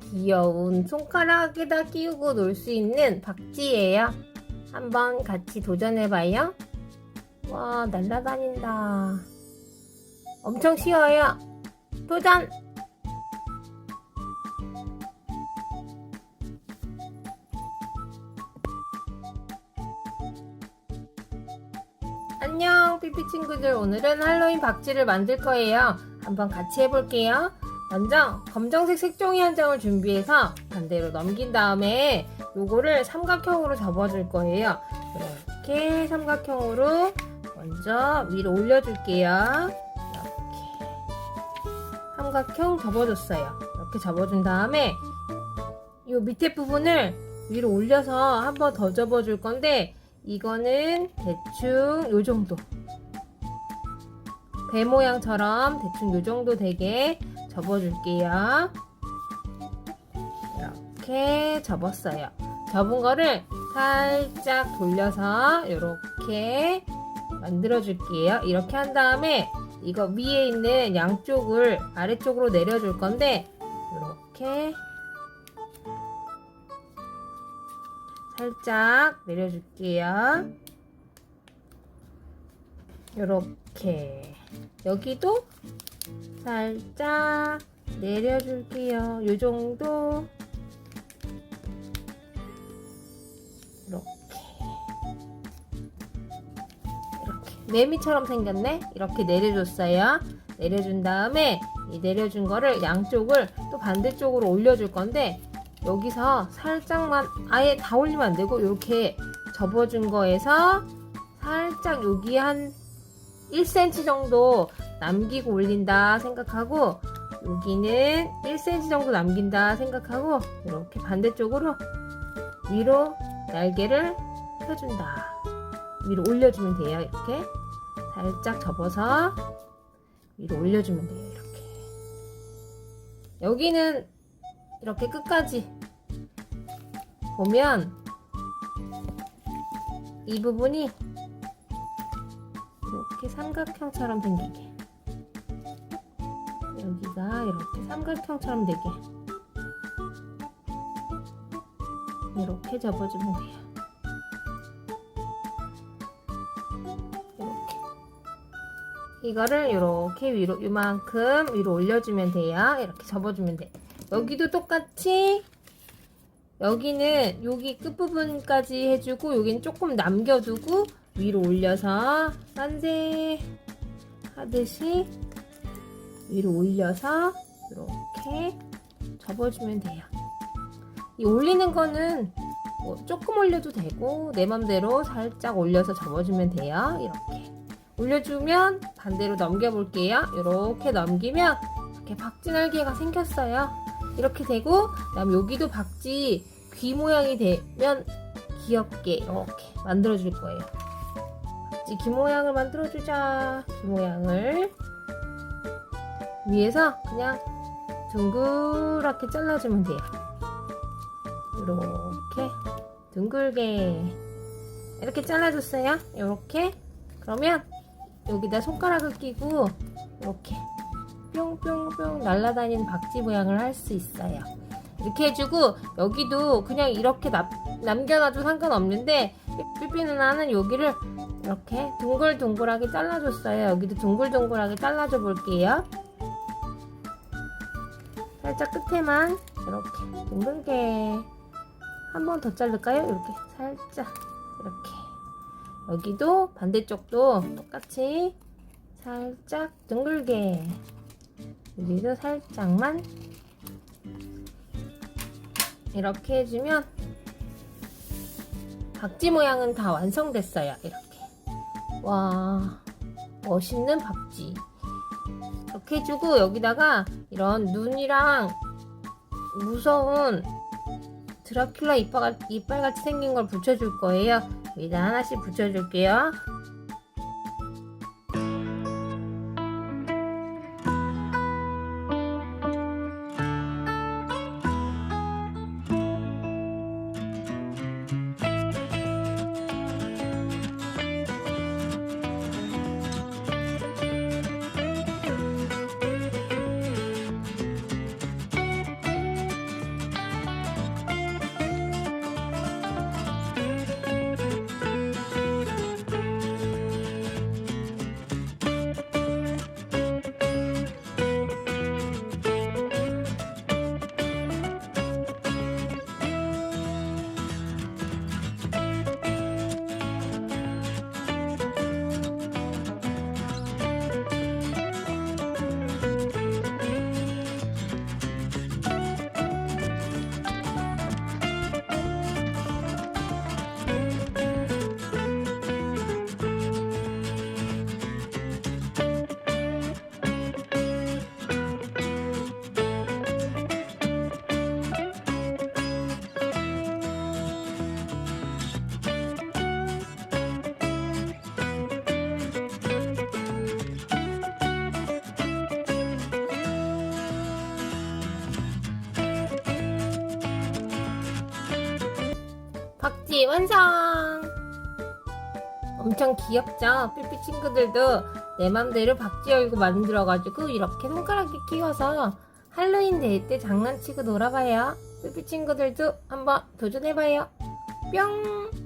귀여운 손가락에다 끼우고 놀 수 있는 박쥐예요. 한번 같이 도전해봐요. 와, 날아다닌다. 엄청 쉬워요. 도전! 안녕, 삐삐 친구들. 오늘은 할로윈 박쥐를 만들 거예요. 한번 같이 해볼게요. 먼저 검정색 색종이 한 장을 준비해서 반대로 넘긴 다음에 요거를 삼각형으로 접어줄 거예요. 이렇게 삼각형으로 먼저 위로 올려줄게요. 이렇게 삼각형 접어줬어요. 이렇게 접어준 다음에 요 밑에 부분을 위로 올려서 한 번 더 접어줄 건데 이거는 대충 요 정도 배 모양처럼 대충 요 정도 되게 접어줄게요. 이렇게 접었어요. 접은 거를 살짝 돌려서 이렇게 만들어 줄게요. 이렇게 한 다음에 이거 위에 있는 양쪽을 아래쪽으로 내려줄 건데 이렇게 살짝 내려줄게요. 이렇게 여기도 살짝 내려줄게요. 요 정도 이렇게 이렇게 매미처럼 생겼네. 이렇게 내려줬어요. 내려준 다음에 이 내려준 거를 양쪽을 또 반대쪽으로 올려줄 건데 여기서 살짝만 아예 다 올리면 안 되고 이렇게 접어준 거에서 살짝 여기 한 1cm 정도 남기고 올린다 생각하고 여기는 1cm 정도 남긴다 생각하고 이렇게 반대쪽으로 위로 날개를 펴준다. 위로 올려주면 돼요. 이렇게 살짝 접어서 위로 올려주면 돼요. 이렇게 여기는 이렇게 끝까지 보면 이 부분이 이렇게 삼각형처럼 생기게 여기가 이렇게 삼각형처럼 되게 이렇게 접어주면 돼요. 이렇게 이거를 이렇게 위로 이만큼 위로 올려주면 돼요. 이렇게 접어주면 돼. 여기도 똑같이 여기는 여기 끝부분까지 해주고 여기는 조금 남겨두고 위로 올려서 싼세 하듯이 위로 올려서 이렇게 접어주면 돼요. 이 올리는 거는 뭐 조금 올려도 되고 내 맘대로 살짝 올려서 접어주면 돼요. 이렇게 올려주면 반대로 넘겨볼게요. 이렇게 넘기면 이렇게 박쥐 날개가 생겼어요. 이렇게 되고 그다음 여기도 박쥐 귀 모양이 되면 귀엽게 이렇게 만들어 줄 거예요. 박쥐 귀 모양을 만들어 주자. 귀 모양을 위에서 그냥 둥그랗게 잘라주면 돼요. 이렇게 둥글게 이렇게 잘라줬어요. 이렇게 그러면 여기다 손가락을 끼고 이렇게 뿅뿅뿅 날아다니는 박쥐 모양을 할 수 있어요. 이렇게 해주고 여기도 그냥 이렇게 남, 남겨놔도 상관없는데 삐삐 누나는 여기를 이렇게 둥글둥글하게 잘라줬어요. 여기도 둥글둥글하게 잘라줘 볼게요. 살짝 끝에만 이렇게 둥글게 한 번 더 자를까요? 이렇게 살짝 이렇게 여기도 반대쪽도 똑같이 살짝 둥글게 여기도 살짝만 이렇게 해주면 박쥐 모양은 다 완성됐어요. 이렇게 와 멋있는 박쥐 이렇게 해주고 여기다가 이런 눈이랑 무서운 드라큘라 이빨, 이빨같이 생긴 걸 붙여줄 거예요. 여기다 하나씩 붙여줄게요. 박쥐 완성! 엄청 귀엽죠? 삐삐 친구들도 내 맘대로 박쥐 얼굴 만들어가지고 이렇게 손가락에 끼워서 할로윈 데이 때 장난치고 놀아봐요. 삐삐 친구들도 한번 도전해봐요. 뿅!